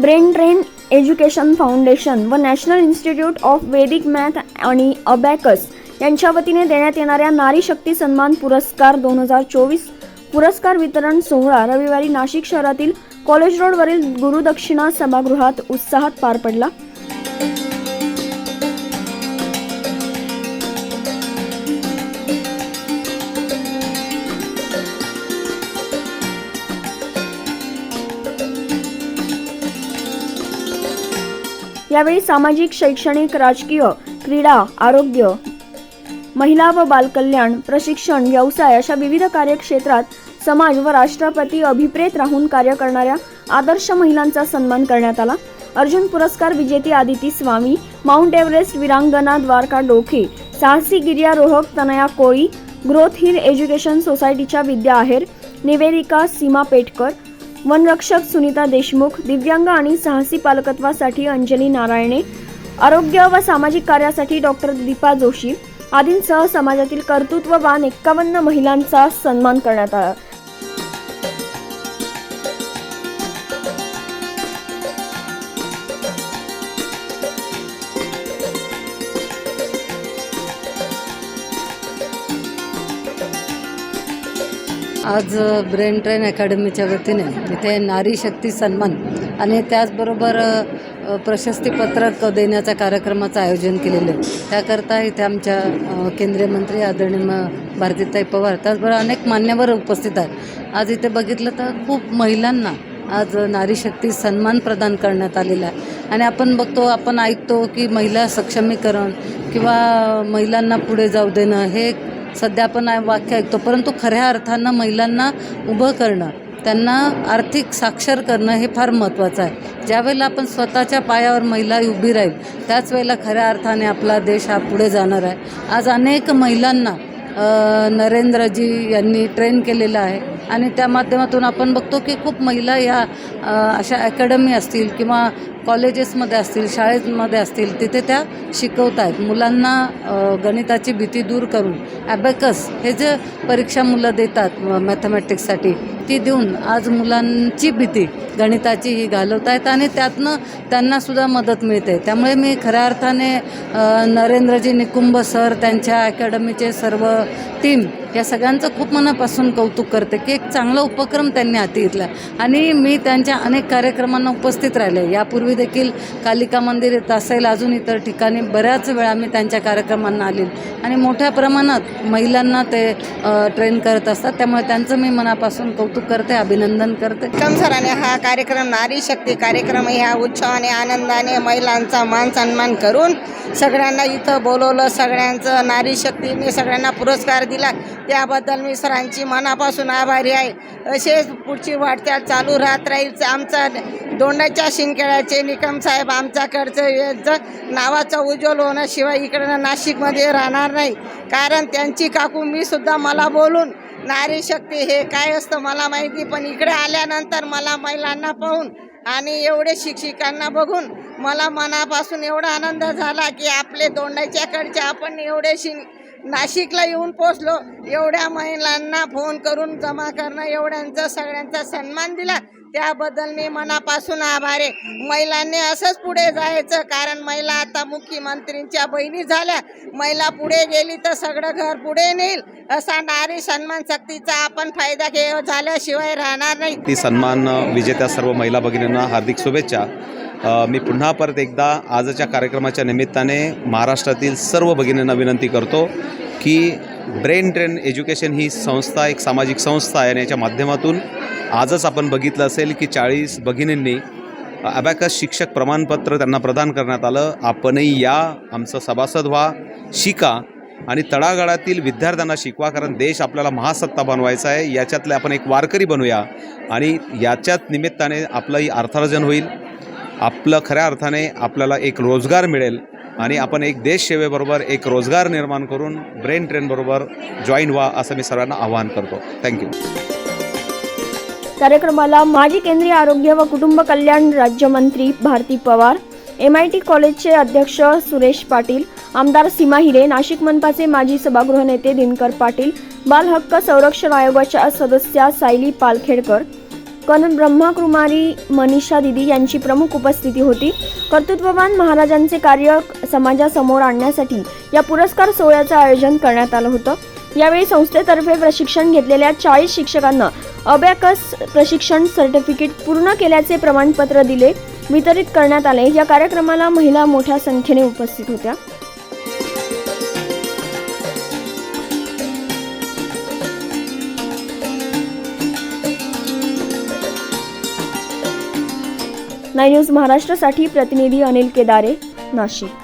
Brain train education foundation व national institute of Vedic math आणि abacus यांच्या वतीने देण्यात येणाऱ्या नारी शक्ती सन्मान पुरस्कार दोन हजार चोवीस पुरस्कार वितरण सोहळा रविवारी नाशिक शहरातील कॉलेज रोडवरील गुरुदक्षिणा सभागृहात उत्साहात पार पडला. यावेळी सामाजिक शैक्षणिक राजकीय क्रीडा आरोग्य महिला व बालकल्याण प्रशिक्षण व्यवसाय अशा विविध कार्यक्षेत्रात समाज व राष्ट्रपती अभिप्रेत राहून कार्य करणाऱ्या आदर्श महिलांचा सन्मान करण्यात आला. अर्जुन पुरस्कार विजेती आदिती स्वामी माउंट एव्हरेस्ट विरांगना द्वारका डोखे साहसी गिर्यारोहक तनया कोळी ग्रोथ हिल एज्युकेशन सोसायटीच्या विद्या आहेर निवेदिका सीमा पेटकर वनरक्षक सुनीता देशमुख दिव्यांग आणि साहसी पालकत्वासाठी अंजली नारायणे आरोग्य व सामाजिक कार्यासाठी डॉक्टर दीपा जोशी आदींसह समाजातील कर्तृत्ववान एक्कावन्न महिलांचा सन्मान करण्यात आला. आज ब्रेन ट्रेन अकॅडमीच्या वतीने इथे नारी शक्ती सन्मान आणि त्याचबरोबर प्रशस्तीपत्रक देण्याच्या कार्यक्रमाचं आयोजन केलेलं आहे. त्याकरता इथे आमच्या केंद्रीय मंत्री आदरणीय भारतीताई पवार त्याचबरोबर अनेक मान्यवर उपस्थित आहेत. आज इथे बघितलं तर खूप महिलांना आज नारी शक्ती सन्मान प्रदान करण्यात आलेला आहे. आणि आपण बघतो आपण ऐकतो की महिला सक्षमीकरण किंवा महिलांना पुढे जाऊ देणं हे एक सध्या आपण वाक्य ऐकतो. परंतु खऱ्या अर्थानं महिलांना उभं करणं त्यांना आर्थिक साक्षर करणं हे फार महत्त्वाचं आहे. ज्यावेळेला आपण स्वतःच्या पायावर महिला उभी राहील त्याच वेळेला खऱ्या अर्थाने आपला देश हा पुढे जाणार आहे. आज अनेक महिलांना नरेंद्रजी यांनी ट्रेन केलेलं आहे आणि त्या माध्यमातून आपण बघतो की खूप महिला या अशा अकॅडमी असतील किंवा कॉलेजेसमध्ये असतील शाळेमध्ये असतील तिथे त्या शिकवत आहेत मुलांना गणिताची भीती दूर करून ॲबॅकस हे जे परीक्षा मुलं देतात मॅथमॅटिक्ससाठी ती देऊन आज मुलांची भीती गणिताची ही घालवत आहेत आणि त्यातनं त्यांनासुद्धा मदत मिळते. त्यामुळे मी खऱ्या अर्थाने नरेंद्रजी निकुंभ सर त्यांच्या अकॅडमीचे सर्व टीम या सगळ्यांचं खूप मनापासून कौतुक करते की एक चांगला उपक्रम त्यांनी हाती घेतला. आणि मी त्यांच्या अनेक कार्यक्रमांना उपस्थित राहिले. यापूर्वी देखील कालिका मंदिर येत असेल अजून इतर ठिकाणी बऱ्याच वेळा मी त्यांच्या कार्यक्रमांना आले. आणि मोठ्या प्रमाणात महिलांना ते ट्रेन करत असतात. त्यामुळे त्यांचं मी मनापासून कौतुक करते अभिनंदन करते. कम सराने हा कार्यक्रम नारी शक्ती कार्यक्रम ह्या उत्सवाने आनंदाने महिलांचा मान सन्मान करून सगळ्यांना इथं बोलवलं. सगळ्यांचं नारी शक्तीने सगळ्यांना पुरस्कार दिला. त्याबद्दल मी सरांची मनापासून आभारी आहे. असेच पुढची वाटचाल चालू राहत राहील. आमचा दोंडाच्या निकम साहेब आमच्याकडचं यांचं नावाचं उज्ज्वल होण्याशिवाय इकडं नाशिकमध्ये राहणार नाही. कारण त्यांची काकू मी सुद्धा मला बोलून नारी शक्ती हे काय असतं मला माहिती पण इकडे आल्यानंतर मला महिलांना पाहून आणि एवढे शिक्षिकांना बघून मला मनापासून एवढा आनंद झाला की आपले दोंडाच्याकडचे आपण एवढे शि नाशिकला येऊन पोचलो एवढ्या महिलांना फोन करून जमा करणं एवढ्यांचा सगळ्यांचा सन्मान दिला. त्याबद्दल मी मनापासून आभार आहे. महिलांनी असंच पुढे जायचं कारण महिला आता मुख्यमंत्रींच्या बहिणी झाल्या. महिला पुढे गेली तर सगळं घर पुढे नेईल असा नारी सन्मान शक्तीचा आपण फायदा घे झाल्याशिवाय राहणार नाही. ती सन्मान विजेत्या सर्व महिला भगिनींना हार्दिक शुभेच्छा. मी पुन्हा परत एकदा आजच्या कार्यक्रमाच्या निमित्ताने महाराष्ट्रातील सर्व भगिनींना विनंती करतो की ब्रेन ट्रेन एज्युकेशन ही संस्था एक सामाजिक संस्था आहे आणि याच्या माध्यमातून आजच आपण बघितलं असेल की चाळीस भगिनींनी अबॅकस शिक्षक प्रमाणपत्र त्यांना प्रदान करण्यात आलं. आपणही या आमचं सभासद व्हा शिका आणि तळागाळातील विद्यार्थ्यांना शिकवा कारण देश आपल्याला महासत्ता बनवायचा आहे. याच्यातले आपण एक वारकरी बनूया आणि याच्यात निमित्ताने आपलंही अर्थार्जन होईल. आपलं खऱ्या अर्थाने आपल्याला एक रोजगार मिळेल आणि आपण एक देशसेवेबरोबर एक रोजगार निर्माण करून ब्रेन ट्रेनबरोबर जॉईन व्हा असं मी सर्वांना आवाहन करतो. थँक्यू कार्यक्रमाला माजी केंद्रीय आरोग्य व कुटुंब कल्याण राज्यमंत्री Bharati Pawar M I T कॉलेजचे अध्यक्ष सुरेश पाटील आमदार सीमा हिरे नाशिक मनपाचे माजी सभागृह नेते दिनकर पाटील बाल हक्क संरक्षण आयोगाच्या सदस्या सायली पालखेडकर कन ब्रह्माकुमारी मनीषा दिदी यांची प्रमुख उपस्थिती होती. कर्तृत्ववान महाराजांचे कार्य समाजासमोर आणण्यासाठी या पुरस्कार सोहळ्याचं आयोजन करण्यात आलं होतं. यावेळी संस्थेतर्फे प्रशिक्षण घेतलेल्या चाळीस शिक्षकांना अबॅकस प्रशिक्षण सर्टिफिकेट पूर्ण केल्याचे प्रमाणपत्र दिले वितरित करण्यात आले. या कार्यक्रमाला महिला मोठ्या संख्येने उपस्थित होत्या. नाय न्यूज महाराष्ट्रासाठी प्रतिनिधी अनिल केदारे नाशिक.